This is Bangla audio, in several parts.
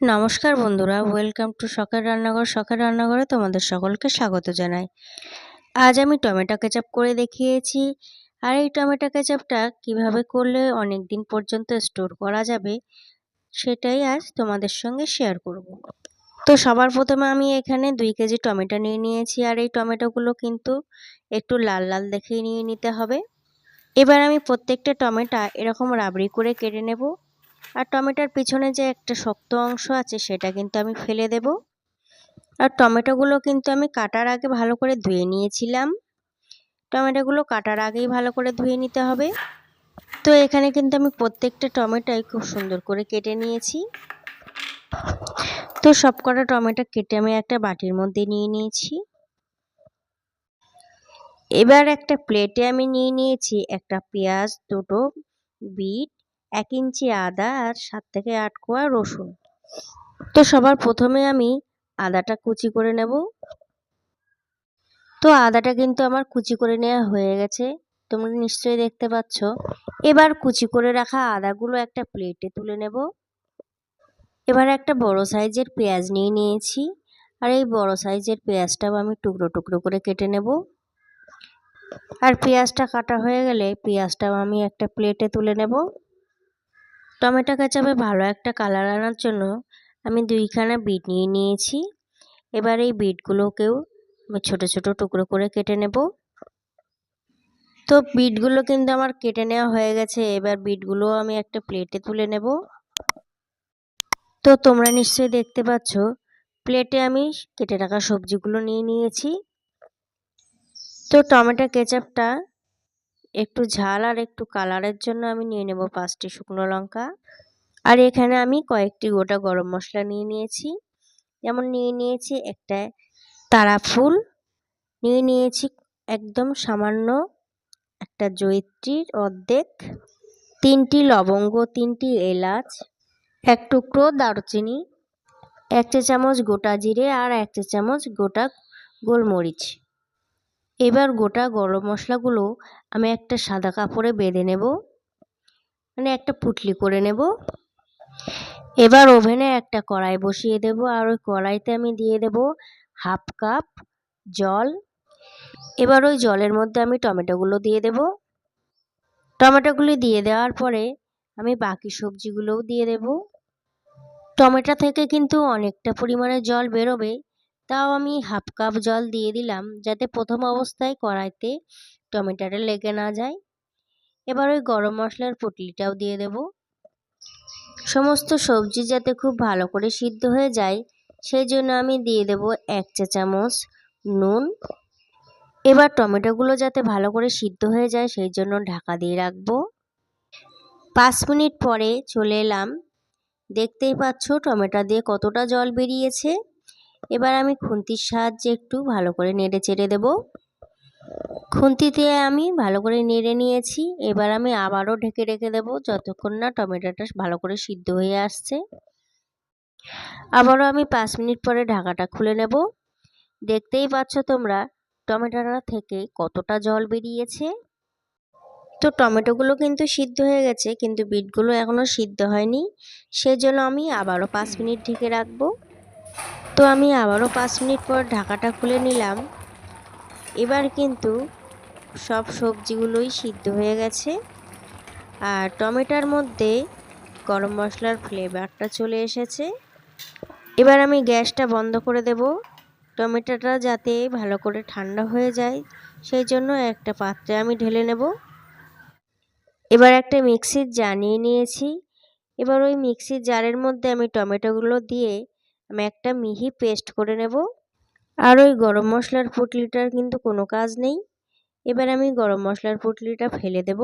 নমস্কার বন্ধুরা ওয়েলকাম টু শখের রান্নাঘর। শখের রান্নাঘরে তোমাদের সকলকে স্বাগত জানাই। আজ আমি টমেটো কেচাপ করে দেখিয়েছি। আর এই টমেটো কেচাপটা কীভাবে করলে অনেক দিন পর্যন্ত স্টোর করা যাবে, সেটাই আজ তোমাদের সঙ্গে শেয়ার করব। তো সবার প্রথমে আমি এখানে দুই কেজি টমেটো নিয়ে নিয়েছি। আর এই টমেটোগুলো কিন্তু একটু লাল লাল দেখেই নিয়ে নিতে হবে। এবার আমি প্রত্যেকটা টমেটো এরকম রাবড়ি করে কেটে নেব। আর টমেটোর পিছনে যে একটা শক্ত অংশ আছে, সেটা কিন্তু আমি ফেলে দেব। আর টমেটোগুলো কিন্তু আমি কাটার আগে ভালো করে ধুয়ে নিয়েছিলাম। টমেটোগুলো কাটার আগেই ভালো করে ধুয়ে নিতে হবে। তো এখানে কিন্তু আমি প্রত্যেকটা টমেটোই খুব সুন্দর করে কেটে নিয়েছি। তো সব কটা টমেটো কেটে আমি একটা বাটির মধ্যে নিয়ে নিয়েছি। এবার একটা প্লেটে আমি নিয়ে নিয়েছি একটা পেঁয়াজ, দুটো বিট এক ইঞ্চি আদা আর সাত থেকে আট কোয়া রসুন। তো সবার প্রথমে আমি আদাটা কুচি করে নেব। তো আদাটা কিন্তু আমার কুচি করে নেওয়া হয়ে গেছে। তোমরা নিশ্চয়ই দেখতে পাচ্ছ। এবার কুচি করে রাখা আদাগুলো একটা প্লেটে তুলে নেব। এবার একটা বড় সাইজের পেঁয়াজ নিয়ে নিয়েছি। আর এই বড় সাইজের পেঁয়াজটাও আমি টুকরো টুকরো করে কেটে নেব। আর পেঁয়াজটা কাটা হয়ে গেলে পেঁয়াজটাও আমি একটা প্লেটে তুলে নেব। টমেটো কেচাপে ভালো একটা কালার আনার জন্য আমি দুইখানা বিট নিয়ে নিয়েছি। এবার এই বিটগুলোকেও আমি ছোটো ছোটো টুকরো করে কেটে নেব। তো বিটগুলো কিন্তু আমার কেটে নেওয়া হয়ে গেছে। এবার বিটগুলো আমি একটা প্লেটে তুলে নেব। তো তোমরা নিশ্চয়ই দেখতে পাচ্ছ, প্লেটে আমি কেটে রাখা সবজিগুলো নিয়ে নিয়েছি। তো টমেটো কেচাপটা একটু ঝাল আর একটু কালারের জন্য আমি নিয়ে নেব পাঁচটি শুকনো লঙ্কা। আর এখানে আমি কয়েকটি গোটা গরম মশলা নিয়ে নিয়েছি। যেমন নিয়ে নিয়েছি একটা তারা ফুল, নিয়ে নিয়েছি একদম সামান্য একটা জৈত্রীর অর্ধেক, তিনটি লবঙ্গ, তিনটি এলাচ, এক টুকরো দারুচিনি, এক চা চামচ গোটা জিরে আর এক চা চামচ গোটা গোলমরিচ। এবার গোটা গরম মশলাগুলো আমি একটা সাদা কাপড়ে বেঁধে নেব। মানে একটা পুটলি করে নেব। এবার ওভেনে একটা কড়াই বসিয়ে দেব আর ওই কড়াইতে আমি দিয়ে দেব হাফ কাপ জল। এবার ওই জলের মধ্যে আমি টমেটোগুলো দিয়ে দেব। টমেটোগুলি দিয়ে দেওয়ার পরে আমি বাকি সবজিগুলোও দিয়ে দেব। টমেটো থেকে কিন্তু অনেকটা পরিমাণে জল বেরোবে। তাও আমি হাফ কাপ জল দিয়ে দিলাম যাতে প্রথম অবস্থায় কড়াইতে টমেটোটা লেগে না যায়। এবার ওই গরম মশলার পুটলিটাও দিয়ে দেব। সমস্ত সবজি যাতে খুব ভালো করে সিদ্ধ হয়ে যায়, সেই জন্য আমি দিয়ে দেব এক চা চামচ নুন। এবার টমেটোগুলো যাতে ভালো করে সিদ্ধ হয়ে যায়, সেই জন্য ঢাকা দিয়ে রাখব। পাঁচ মিনিট পরে চলে এলাম। দেখতেই পাচ্ছ টমেটো দিয়ে কতটা জল বেরিয়েছে। এবার আমি খুন্তির সাহায্যে একটু ভালো করে নেড়ে চেড়ে দেব। খুন্তিতে আমি ভালো করে নেড়ে নিয়েছি। এবার আমি আবারও ঢেকে রেখে দেব যতক্ষণ না টমেটোটা ভালো করে সিদ্ধ হয়ে আসছে। আবারও আমি পাঁচ মিনিট পরে ঢাকাটা খুলে নেব। দেখতেই পাচ্ছ তোমরা টমেটোটা থেকে কতটা জল বেরিয়েছে। তো টমেটোগুলো কিন্তু সিদ্ধ হয়ে গেছে, কিন্তু বিটগুলো এখনও সিদ্ধ হয়নি। সেজন্য আমি আবারও পাঁচ মিনিট ঢেকে রাখব। তো আমি আবারও পাঁচ মিনিট পর ঢাকাটা খুলে নিলাম। এবার কিন্তু সব সবজিগুলোই সিদ্ধ হয়ে গেছে। আর টমেটোর মধ্যে গরম মশলার ফ্লেভারটা চলে এসেছে। এবার আমি গ্যাসটা বন্ধ করে দেব। টমেটোটা যাতে ভালো করে ঠান্ডা হয়ে যায়, সেই জন্য একটা পাত্রে আমি ঢেলে নেব। এবার একটা মিক্সির জার নিয়ে নিয়েছি। এবার ওই মিক্সির জারের মধ্যে আমি টমেটোগুলো দিয়ে আমি একটা মিহি পেস্ট করে নেব। আর ওই গরম মশলার পুটলিটার কিন্তু কোনো কাজ নেই। এবার আমি গরম মশলার পুটলিটা ফেলে দেব।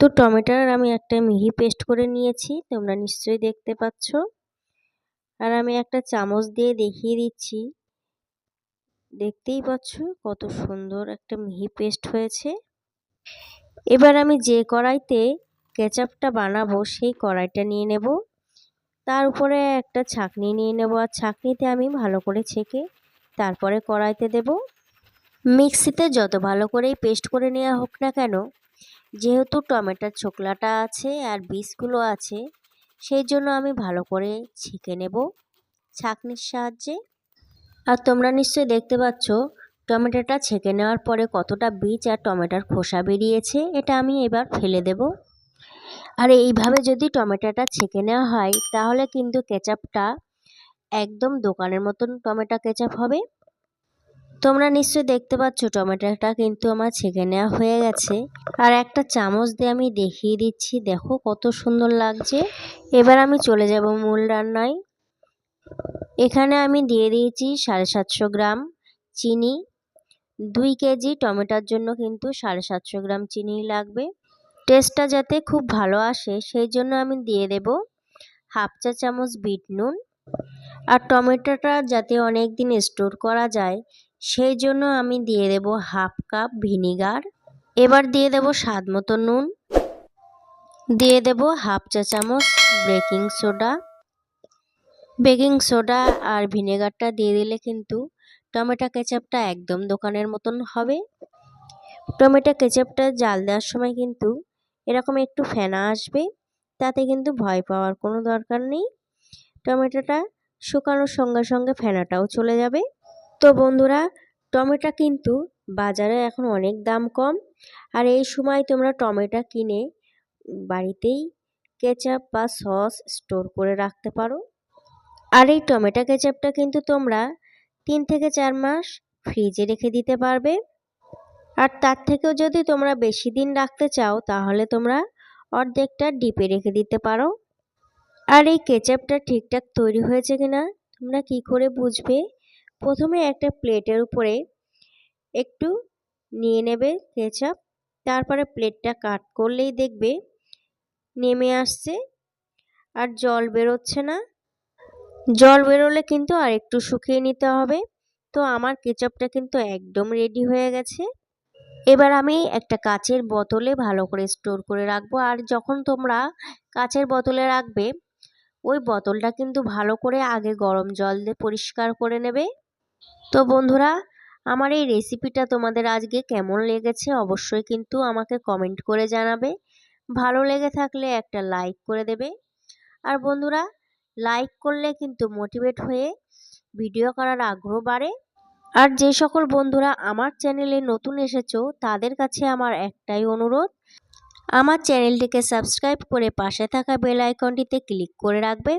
তো টমেটোর আমি একটা মিহি পেস্ট করে নিয়েছি, তোমরা নিশ্চয়ই দেখতে পাচ্ছ। আর আমি একটা চামচ দিয়ে দেখিয়ে দিচ্ছি। দেখতেই পাচ্ছ কত সুন্দর একটা মিহি পেস্ট হয়েছে। এবার আমি যে কড়াইতে কেচাপটা বানাবো, সেই কড়াইটা নিয়ে নেব। তার উপরে একটা ছাকনি নিয়ে নেব। আর ছাকনিতে আমি ভালো করে ছেঁকে তারপরে কড়াইতে দেব। মিক্সিতে যত ভালো করেই পেস্ট করে নেওয়া হোক না কেন, যেহেতু টমেটোর ছোকলাটা আছে আর বীজগুলো আছে, সেই জন্য আমি ভালো করে ছেঁকে নেব ছাঁকনির সাহায্যে। আর তোমরা নিশ্চয়ই দেখতে পাচ্ছ, টমেটোটা ছেঁকে নেওয়ার পরে কতটা বীজ আর টমেটোর খোসা বেরিয়েছে, এটা আমি এবার ফেলে দেব। আর, এইভাবে যদি টমেটোটা ছেঁকে নেওয়া হয়, তাহলে কিন্তু কেচাপটা একদম দোকানের মতন টমেটো কেচাপ হবে। তোমরা নিশ্চয়ই দেখতে পাচ্ছ, টমেটোটা কিন্তু আমার ছেঁকে নেওয়া হয়ে গেছে। আর একটা চামচ দিয়ে আমি দেখিয়ে দিচ্ছি, দেখো কত সুন্দর লাগছে। এবার আমি চলে যাব মূল রান্নায়। এখানে আমি দিয়ে দিয়েছি সাড়ে সাতশো গ্রাম চিনি। দুই কেজি টমেটোর জন্য কিন্তু সাড়ে সাতশো গ্রাম চিনি লাগবে। টেস্টটা যাতে খুব ভালো আসে, সেই জন্য আমি দিয়ে দেব হাফ চা চামচ বিট নুন আর টমেটোটা যাতে অনেক দিন স্টোর করা যায়, সেই জন্য আমি দিয়ে দেব হাফ কাপ ভিনিগার। এবার দিয়ে দেব স্বাদ মতো নুন। দিয়ে দেব হাফ চা চামচ বেকিং সোডা। বেকিং সোডা আর ভিনেগারটা দিয়ে দিলে কিন্তু টমেটো কেচাপটা একদম দোকানের মতন হবে। টমেটো কেচাপটা জাল দেওয়ার সময় কিন্তু এরকম একটু ফেনা আসবে, তাতে কিন্তু ভয় পাওয়ার কোনো দরকার নেই। টমেটোটা শুকানোর সঙ্গে সঙ্গে ফেনাটাও চলে যাবে। তো বন্ধুরা, টমেটো কিন্তু বাজারে এখন অনেক দাম কম, আর এই সময় তোমরা টমেটো কিনে বাড়িতেই কেচাপ বা সস স্টোর করে রাখতে পারো। আর এই টমেটো কেচাপটা কিন্তু তোমরা তিন থেকে চার মাস ফ্রিজে রেখে দিতে পারবে। আর তার থেকেও যদি তোমরা বেশি দিন রাখতে চাও, তাহলে তোমরা অর্ধেকটা ডিপে রেখে দিতে পারো। আর এই কেচাপটা ঠিকঠাক তৈরি হয়েছে কিনা, তোমরা কি করে বুঝবে? প্রথমে একটা প্লেটের উপরে একটু নিয়ে নেবে কেচাপ, তারপরে প্লেটটা কাট করলেই দেখবে নেমে আসছে আর জল বেরোচ্ছে না। জল বেরোলে কিন্তু আর একটু শুকিয়ে নিতে হবে। তো আমার কেচাপটা কিন্তু একদম রেডি হয়ে গেছে। এবার আমি একটা কাচের বোতলে ভালো করে স্টোর করে রাখব। আর যখন তোমরা কাচের বোতলে রাখবে, ওই বোতলটা কিন্তু ভালো করে আগে গরম জল দিয়ে পরিষ্কার করে নেবে। তো বন্ধুরা, আমার এই রেসিপিটা তোমাদের আজকে কেমন লেগেছে অবশ্যই কিন্তু আমাকে কমেন্ট করে জানাবে। ভালো লেগে থাকলে একটা লাইক করে দেবে। আর বন্ধুরা, লাইক করলে কিন্তু মোটিভেট হয়ে ভিডিও করার আগ্রহ বাড়ে। আর যে সকল বন্ধুরা আমার চ্যানেলে নতুন এসেছ, তাদের কাছে আমার একটাই অনুরোধ। আমার চ্যানেলটিকে সাবস্ক্রাইব করে পাশে থাকা বেল আইকনটিতে ক্লিক করে রাখবে।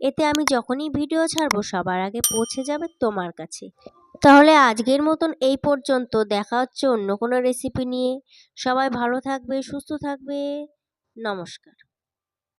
এতে আমি যখনই ভিডিও ছাড়বো, সবার আগে পৌঁছে যাবে তোমার কাছে। তাহলে আজকের মতন এই পর্যন্ত। দেখা হচ্ছে অন্য কোনো রেসিপি নিয়ে। সবাই ভালো থাকবে, সুস্থ থাকবে। নমস্কার।